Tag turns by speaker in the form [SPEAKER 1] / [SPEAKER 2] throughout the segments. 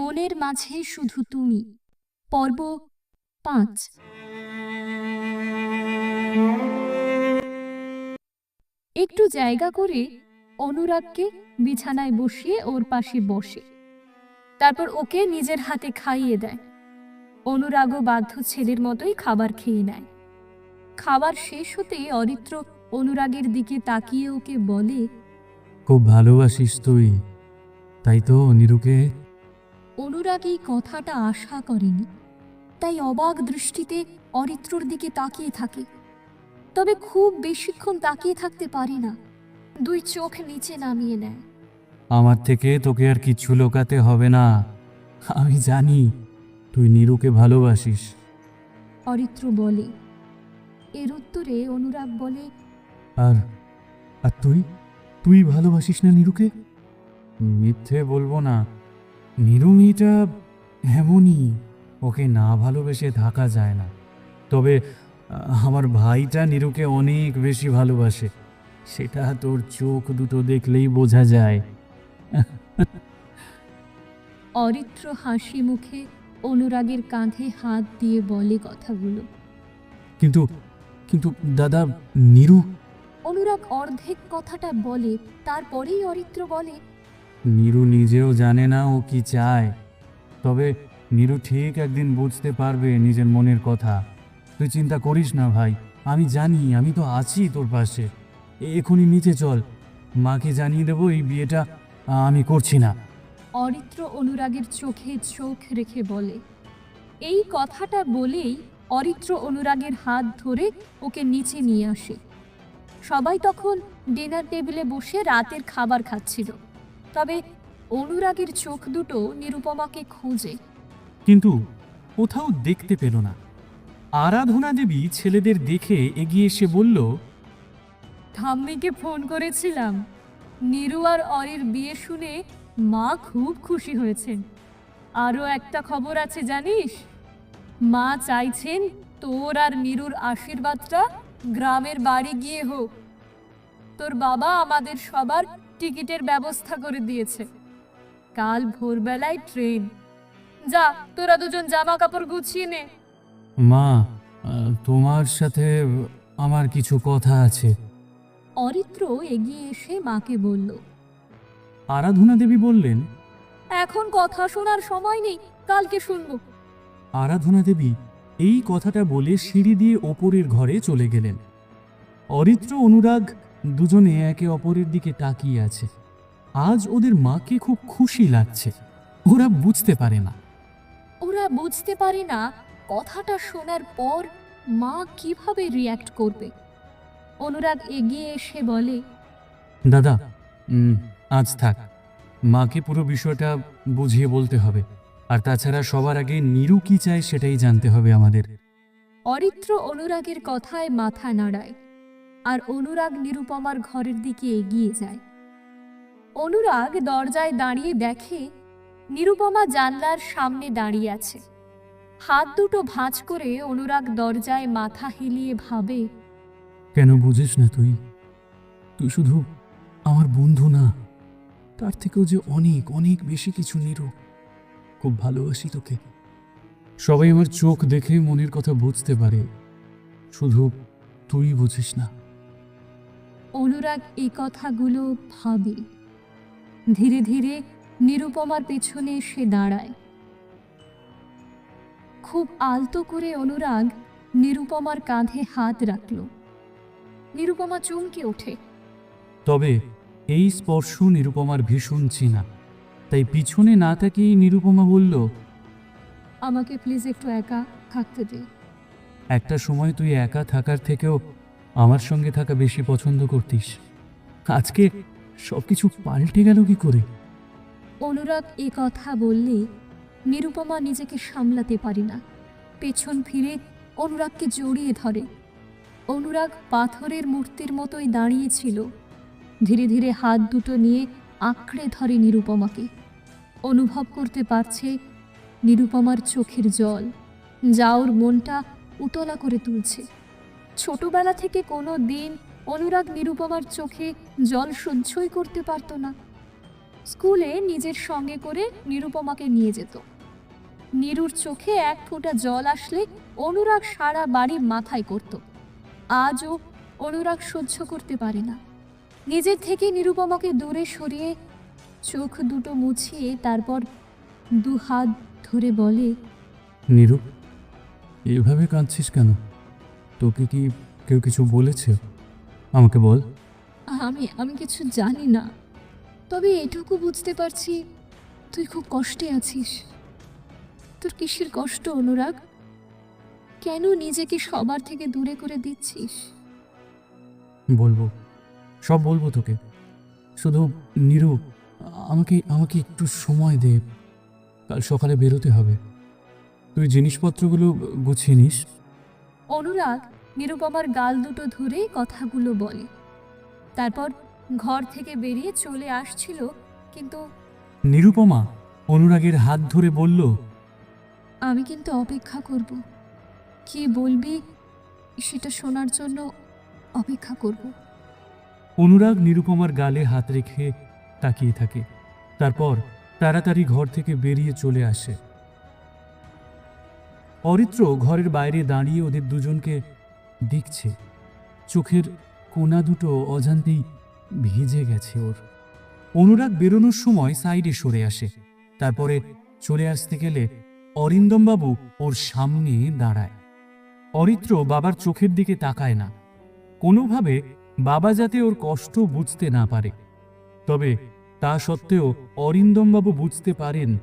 [SPEAKER 1] মনের মাঝে শুধু তুমি। পর্ব পাঁচ। একটু জায়গা করে অনুরাগকে বিছানায় বসিয়ে ওর পাশে বসে। তারপর ওকে নিজের হাতে খাইয়ে দেয়। অনুরাগও বাধ্য ছেলের মতোই খাবার খেয়ে নেয়। খাবার শেষ হতেই অরিত্র অনুরাগের দিকে তাকিয়ে ওকে বলে,
[SPEAKER 2] খুব ভালোবাসিস তুই। তাই তো নিরুকে
[SPEAKER 1] অনুরাগ এই কথাটা আশা করেনি। তাই অবাক দৃষ্টিতে অরিত্রর দিকে তাকিয়ে থাকে। তবে খুব বেশিক্ষণ তাকিয়ে থাকতে পারে না। দুই চোখ নিচে নামিয়ে নেয়।
[SPEAKER 2] আমার থেকে তোকে আর কিচ্ছু লোকাতে হবে না। আমি জানি তুই নিরুকে ভালোবাসিস।
[SPEAKER 1] অরিত্র বলে। এর উত্তরে অনুরাগ বলে
[SPEAKER 2] আর আর তুই? তুই ভালোবাসিস না নিরুকে? মিথ্যে বলব না। নিরু মেয়েটা এমনই ওকে না ভালোবেসে থাকা যায় না। তবে আমার ভাইটা নিরুকে অনেক বেশি ভালোবাসে। সেটা তোর চোখ দুটো দেখলেই বোঝা যায়।
[SPEAKER 1] অরিত্র হাসি মুখে অনুরাগের কাঁধে হাত দিয়ে বলে কথাগুলো।
[SPEAKER 2] কিন্তু কিন্তু দাদা নিরু?
[SPEAKER 1] অনুরাগ অর্ধেক কথাটা বলে তারপরেই অরিত্র বলে
[SPEAKER 2] নিরু নিজেও জানে না ও কি চায়। তবে নিরু ঠিক একদিন বুঝতে পারবে নিজের মনের কথা। তুই চিন্তা করিস না ভাই, আমি জানি, আমি তো আছি তোর পাশে। এখনই নিচে চল। মাকে জানিয়ে দেবো এই বিয়েটা আমি করছি না।
[SPEAKER 1] অরিত্র অনুরাগের চোখে চোখ রেখে বলে, এই কথাটা বলেই অরিত্র অনুরাগের হাত ধরে ওকে নিচে নিয়ে আসে। সবাই তখন ডিনার টেবিলে বসে রাতের খাবার খাচ্ছিল। তবে অনুরাগের চোখ দুটো নিরুপমাকে খোঁজে।
[SPEAKER 2] কিন্তু কোথাও দেখতে পেল না। আরাধনা দেবী ছেলেদের দেখে এগিয়ে এসে বলল
[SPEAKER 1] ঠাম্মিকে ফোন করেছিলাম। নিরু আর অরির বিয়ে শুনে মা খুব খুশি হয়েছেন। আরও একটা খবর আছে জানিস? মা চাইছেন তোর আর নিরুর আশীর্বাদটা গ্রামের বাড়ি গিয়ে হোক। তোর বাবা আমাদের সবার টিকিটের ব্যবস্থা করে দিয়েছে। কাল ভোরবেলায় ট্রেন। যা তোরা দুজন জামা কাপড় গুছিয়ে নে।
[SPEAKER 2] মা তোমার সাথে আমার কিছু কথা আছে।
[SPEAKER 1] অরিত্র এগিয়ে এসে মাকে বলল
[SPEAKER 2] আরাধনা দেবী বললেন
[SPEAKER 1] এখন কথা শোনার সময় নেই কালকে শুনব।
[SPEAKER 2] আরাধনা দেবী এই কথাটা বলে সিঁড়ি দিয়ে ওপরের ঘরে চলে গেলেন। অরিত্র অনুরাগ দুজনে একে অপরের দিকে তাকিয়ে আছে। আজ ওদের মাকে খুব খুশি লাগছে। ওরা বুঝতে পারে না।
[SPEAKER 1] ওরা বুঝতে পারে না কথাটা শোনার পর মা কীভাবে রিয়্যাক্ট করবে। অনুরাগ এগিয়ে এসে বলে
[SPEAKER 2] দাদা উম, আজ থাক। মাকে পুরো বিষয়টা বুঝিয়ে বলতে হবে। আর তাছাড়া সবার আগে নিরু কি চায় সেটাই জানতে হবে আমাদের।
[SPEAKER 1] অরিত্র অনুরাগের কথায় মাথা নাড়ায়। আর অনুরাগ নিরুপমার ঘরের দিকে এগিয়ে যায়। অনুরাগ দরজায় দাঁড়িয়ে দেখে নিরুপমা জানলার সামনে দাঁড়িয়ে আছে। হাত দুটো ভাঁজ করে অনুরাগ দরজায় মাথা হেলিয়ে ভাবে,
[SPEAKER 2] কেন বুঝিস না তুই? তুই শুধু আমার বন্ধু না, তার থেকেও যে অনেক অনেক বেশি কিছু নিরু। খুব ভালোবাসি তোকে। সবাই আমার চোখ দেখে মনের কথা বুঝতে পারে। শুধু তুই বুঝিস না।
[SPEAKER 1] অনুরাগ এই কথাগুলো ভাবে। ধীরে ধীরে নিরুপমার পেছনে সে দাঁড়ায়। খুব আলতো করে অনুরাগ নিরুপমার কাঁধে হাত রাখল। নিরুপমা চমকে ওঠে।
[SPEAKER 2] তবে এই স্পর্শ নিরুপমার ভীষণ চেনা তাই পিছনে না তাকিয়েই নিরুপমা বলল
[SPEAKER 1] আমাকে প্লিজ একটু একা থাকতে দে।
[SPEAKER 2] একটা সময় তুই একা থাকার থেকেও আমার সঙ্গে থাকা বেশি পছন্দ করতিস। আজকে সবকিছু পাল্টে গেল কি করে?
[SPEAKER 1] অনুরাগ এ কথা বললে নিরুপমা নিজেকে সামলাতে পারি না। পেছন ফিরে অনুরাগকে জড়িয়ে ধরে। অনুরাগ পাথরের মূর্তির মতোই দাঁড়িয়েছিল ধীরে ধীরে হাত দুটো নিয়ে আঁকড়ে ধরে নিরুপমাকে। অনুভব করতে পারছে নিরুপমার চোখের জল, যা ওর মনটা উতলা করে তুলছে। ছোটবেলা থেকে কোনো দিন অনুরাগ নিরুপমার চোখে জল সহ্যই করতে পারতো না। স্কুলে নিজের সঙ্গে করে নিরুপমাকে নিয়ে যেত। নিরুর চোখে এক ফোঁটা জল আসলে অনুরাগ সারা বাড়ি মাথায় করত। আজও অনুরাগ সহ্য করতে পারে না। নিজের থেকে নিরুপমাকে দূরে সরিয়ে চোখ দুটো মুছিয়ে তারপর দু হাত ধরে বলে,
[SPEAKER 2] নিরু, এভাবে কাঁদছিস কেন? তোকে কি কেউ কিছু বলেছে? আমাকে বল।
[SPEAKER 1] আমি আমি কিছু জানি না। তবে এটুকু বুঝতে পারছি তুই খুব কষ্টে আছিস। তোর কিসের কষ্ট অনুরাগ? কেন নিজেকে সবার থেকে দূরে করে দিচ্ছিস?
[SPEAKER 2] বলব। সব বলব তোকে। শুধু নিরু আমাকে আমাকে একটু সময় দে। কাল সকালে বেরোতে হবে। তুই জিনিসপত্রগুলো গুছিয়ে নিস।
[SPEAKER 1] অনুরাগ নিরুপমার গাল দুটো ধরেই কথাগুলো বলে। তারপর ঘর থেকে বেরিয়ে চলে আসছিল কিন্তু
[SPEAKER 2] নিরুপমা অনুরাগের হাত ধরে বলল
[SPEAKER 1] আমি কিন্তু অপেক্ষা করব। কি বলবি সেটা শোনার জন্য অপেক্ষা করব।
[SPEAKER 2] অনুরাগ নিরুপমার গালে হাত রেখে তাকিয়ে থাকে। তারপর তাড়াতাড়ি ঘর থেকে বেরিয়ে চলে আসে। অরিত্র ঘরের বাইরে দাঁড়িয়ে ওদের দুজনকে দেখছে। চোখের কোনা দুটো অজান্তেই ভিজে গেছে ওর। অনুরাগ বেরোনোর সময় সাইডে সরে আসে। তারপরে চলে আসতে গেলে অরিন্দমবাবু ওর সামনে দাঁড়ায়। অরিত্র বাবার চোখের দিকে তাকায় না। কোনোভাবে বাবা যাতে ওর কষ্ট বুঝতে না পারে। তবে তা সত্ত্বেও অরিন্দমবাবু বুঝতে পারেন,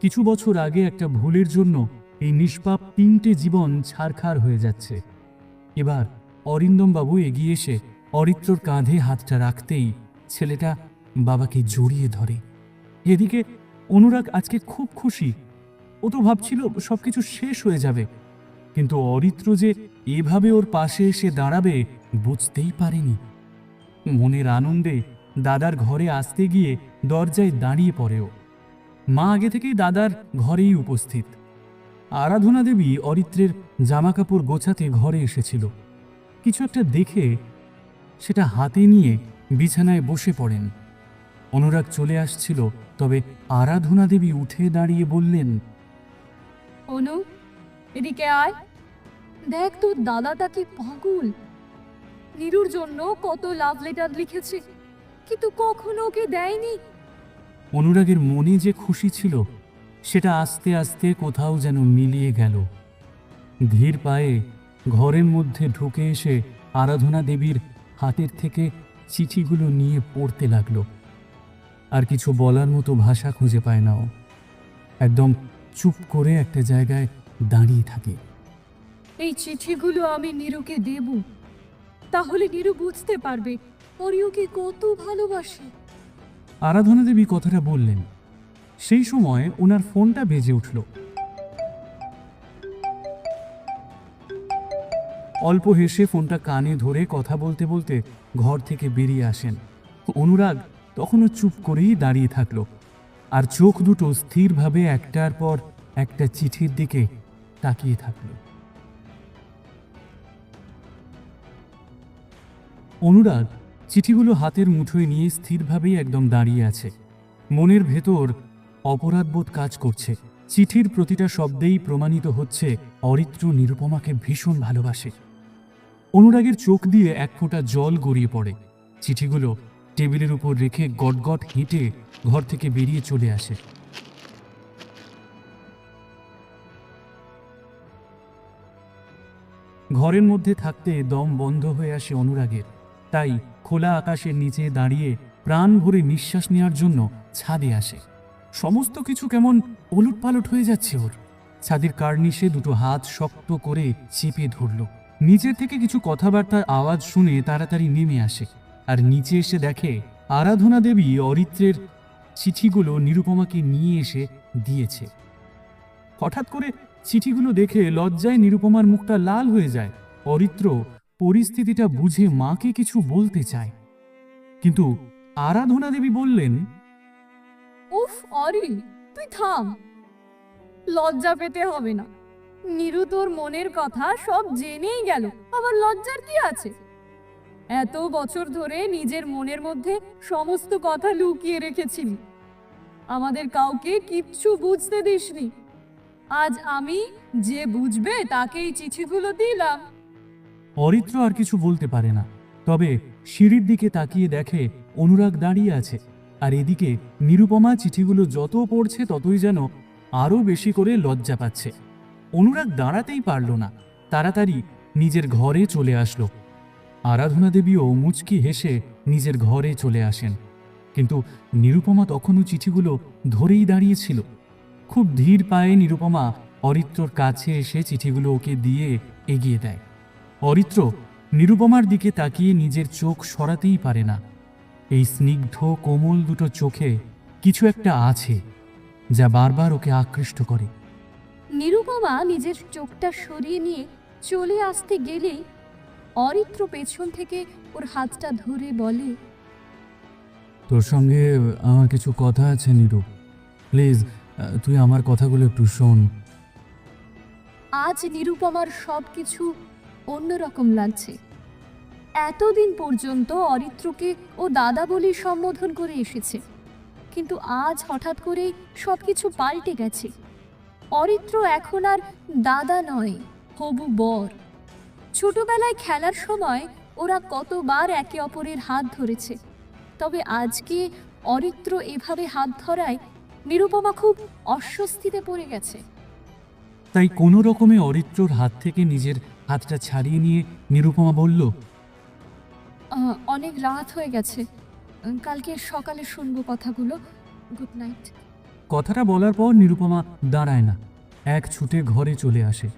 [SPEAKER 2] কিছু বছর আগে একটা ভুলের জন্য এই নিষ্পাপ তিনটে জীবন ছাড়খার হয়ে যাচ্ছে। এবার অরিন্দমবাবু এগিয়ে এসে অরিত্রর কাঁধে হাতটা রাখতেই ছেলেটা বাবাকে জড়িয়ে ধরে। এদিকে অনুরাগ আজকে খুব খুশি। ও তো ভাবছিল সবকিছু শেষ হয়ে যাবে। কিন্তু অরিত্র যে এভাবে ওর পাশে এসে দাঁড়াবে বুঝতেই পারেনি। মনের আনন্দে দাদার ঘরে আসতে গিয়ে দরজায় দাঁড়িয়ে পড়েও মা আগে থেকেই দাদার ঘরেই উপস্থিত। আরাধনা দেবী অরিত্রের জামাকাপড় গোছাতে ঘরে এসেছিল। কিছু একটা দেখে সেটা হাতে নিয়ে বিছানায় বসে পড়েন। অনুরাগ চলে আসছিল তবে আরাধনা দেবী উঠে দাঁড়িয়ে বললেন
[SPEAKER 1] অনু এদিকে আয়। দেখ তোর দাদাটা কি পাগল। নিরুর জন্য কত লাভ লেটার লিখেছে কিন্তু কখনো ওকে দেয়নি।
[SPEAKER 2] অনুরাগের মনে যে খুশি ছিল সেটা আস্তে আস্তে কোথাও যেন মিলিয়ে গেল। ধীর পায়ে ঘরের মধ্যে ঢুকে এসে আরাধনা দেবীর হাতের থেকে চিঠিগুলো নিয়ে পড়তে লাগল। আর কিছু বলার মতো ভাষা খুঁজে পায় না ও। একদম চুপ করে একটা জায়গায় দাঁড়িয়ে থাকে।
[SPEAKER 1] এই চিঠিগুলো আমি নিরুকে দেব। তাহলে নিরু বুঝতে পারবে ওরিওকে কত ভালোবাসে।
[SPEAKER 2] আরাধনা দেবী কথাটা বললেন। সেই সময় ওনার ফোনটা বেজে উঠল। অল্প হেসে ফোনটা কানে ধরে কথা বলতে বলতে ঘর থেকে বেরিয়ে আসেন। অনুরাগ তখনও চুপ করেই দাঁড়িয়ে থাকল আর চোখ দুটো স্থিরভাবে একটার পর একটা চিঠির দিকে তাকিয়ে থাকল। অনুরাগ চিঠিগুলো হাতের মুঠোয় নিয়ে স্থিরভাবেই একদম দাঁড়িয়ে আছে। মনের ভেতর অপরাধবোধ কাজ করছে। চিঠির প্রতিটা শব্দেই প্রমাণিত হচ্ছে, অরিত্র নিরুপমাকে ভীষণ ভালোবাসে। অনুরাগের চোখ দিয়ে এক ফোঁটা জল গড়িয়ে পড়ে। চিঠিগুলো টেবিলের উপর রেখে গটগট হেঁটে ঘর থেকে বেরিয়ে চলে আসে। ঘরের মধ্যে থাকতে দম বন্ধ হয়ে আসে অনুরাগের। তাই খোলা আকাশের নিচে দাঁড়িয়ে প্রাণ ভরে নিঃশ্বাস নেওয়ার জন্য ছাদে আসে। সমস্ত কিছু কেমন ওলট পালট হয়ে যাচ্ছে ওর। ছাদের কার্নিশে দুটো হাত শক্ত করে চেপে ধরল। নিচের থেকে কিছু কথাবার্তার আওয়াজ শুনে তাড়াতাড়ি নেমে আসে। আর নিচে এসে দেখে আরাধনা দেবী অরিত্রের চিঠিগুলো নিরুপমাকে নিয়ে এসে দিয়েছে। হঠাৎ করে চিঠিগুলো দেখে লজ্জায় নিরুপমার মুখটা লাল হয়ে যায়। অরিত্র পরিস্থিতিটা বুঝে মাকে কিছু বলতে চায়। কিন্তু আরাধনা দেবী বললেন
[SPEAKER 1] উফ অরি তুই থাম। লজ্জা পেতে হবে না। নিরু তোর মনের কথা সব জেনেই গেল, আবার লজ্জার কি আছে? এত বছর ধরে নিজের মনের মধ্যে সমস্ত কথা লুকিয়ে রেখেছিলি। আমাদের কাউকে কিচ্ছু বুঝতে দিসনি। আজ আমি যে বুঝবে তাকেই চিঠিগুলো দিলাম।
[SPEAKER 2] অরিত্র আর কিছু বলতে পারে না, তবে সিঁড়ির দিকে তাকিয়ে দেখে অনুরাগ দাঁড়িয়ে আছে। আর এদিকে নিরুপমা চিঠিগুলো যত পড়ছে ততই যেন আরও বেশি করে লজ্জা পাচ্ছে। অনুরাগ দাঁড়াতেই পারল না। তাড়াতাড়ি নিজের ঘরে চলে আসলো। আরাধনা দেবীও মুচকি হেসে নিজের ঘরে চলে আসেন। কিন্তু নিরুপমা তখনও চিঠিগুলো ধরেই দাঁড়িয়েছিল। খুব ধীর পায়ে নিরুপমা অরিত্রর কাছে এসে চিঠিগুলো ওকে দিয়ে এগিয়ে দেয়। অরিত্র নিরুপমার দিকে তাকিয়ে নিজের চোখ সরাতেই পারে না। এই স্নিগ্ধ কোমল দুটো চোখে কিছু একটা আছে যা বারবার ওকে আকৃষ্ট করে।
[SPEAKER 1] নিরুপমা নিজের চোখটা সরিয়ে নিয়ে চলে আসতে গেলেই অরিত্র পেছন থেকে ওর হাতটা ধরে বলে
[SPEAKER 2] তোর সঙ্গে আমার কিছু কথা আছে নিরু। প্লিজ তুই আমার কথাগুলো একটু শোন।
[SPEAKER 1] আজ নিরুপমার সব কিছু অন্যরকম লাগছে। এতদিন পর্যন্ত অরিত্রকে ও দাদা বলে সম্বোধন করে এসেছে। কিন্তু আজ হঠাৎ করে সব কিছু পাল্টে গেছে। অরিত্র এখন আর দাদা নয়, হবু বর। ছোটবেলায় খেলার সময় ওরা কতবার একে অপরের হাত ধরেছে। তবে আজকে অরিত্র এভাবে হাত ধরায় নিরুপমা খুব অস্বস্তিতে পড়ে গেছে।
[SPEAKER 2] তাই কোনো রকমে অরিত্রর হাত থেকে নিজের হাতটা ছাড়িয়ে নিয়ে নিরুপমা বলল
[SPEAKER 1] অনেক রাত হয়ে গেছে। কালকে সকালে শুনব কথাগুলো। গুড নাইট
[SPEAKER 2] কথাটা বলার পর নিরুপমা দাঁড়ায় না। এক ছুটে ঘরে চলে আসে।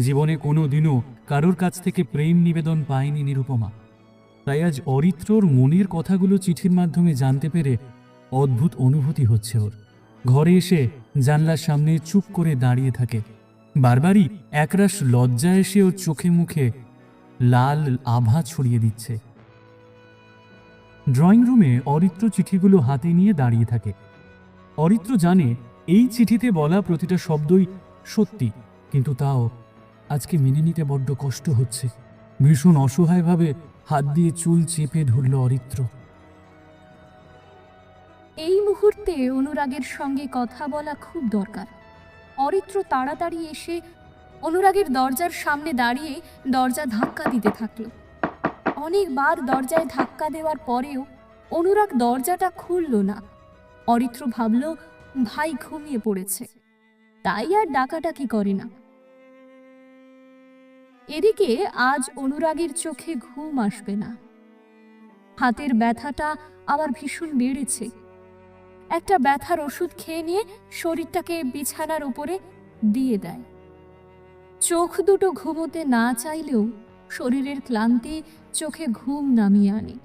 [SPEAKER 2] জীবনে কোনো দিনও কারোর কাছ থেকে প্রেম নিবেদন পায়নি নিরুপমা। তাই আজ অরিত্রর মনের কথাগুলো চিঠির মাধ্যমে জানতে পেরে অদ্ভুত অনুভূতি হচ্ছে ওর। ঘরে এসে জানলার সামনে চুপ করে দাঁড়িয়ে থাকে। বারবারই একরাশ লজ্জা এসে ওর চোখে মুখে লাল আভা ছড়িয়ে দিচ্ছে। ড্রয়িং রুমে অরিত্র চিঠিগুলো হাতে নিয়ে দাঁড়িয়ে থাকে। অরিত্র জানে এই চিঠিতে বলা প্রতিটা শব্দই সত্যি, কিন্তু তাও আজকে মেনে নিতে বড্ড কষ্ট হচ্ছে। ভীষণ অসহায়ভাবে হাত দিয়ে চুল চেপে ধরল অরিত্র।
[SPEAKER 1] এই মুহূর্তে অনুরাগের সঙ্গে কথা বলা খুব দরকার। অরিত্র তাড়াতাড়ি এসে অনুরাগের দরজার সামনে দাঁড়িয়ে দরজা ধাক্কা দিতে থাকল। অনেকবার দরজায় ধাক্কা দেওয়ার পরেও অনুরাগ দরজাটা খুলল না। অরিত্র ভাবল, ভাই ঘুমিয়ে পড়েছে। তাই আর ডাকাডাকি করে না? এদিকে আজ অনুরাগের চোখে ঘুম আসবে না। হাতের ব্যথাটা আবার ভীষণ বেড়েছে। একটা ব্যথার ওষুধ খেয়ে নিয়ে শরীরটাকে বিছানার উপরে দিয়ে দেয়। চোখ দুটো ঘুমোতে না চাইলেও শরীরের ক্লান্তি চোখে ঘুম নামিয়ে আনে।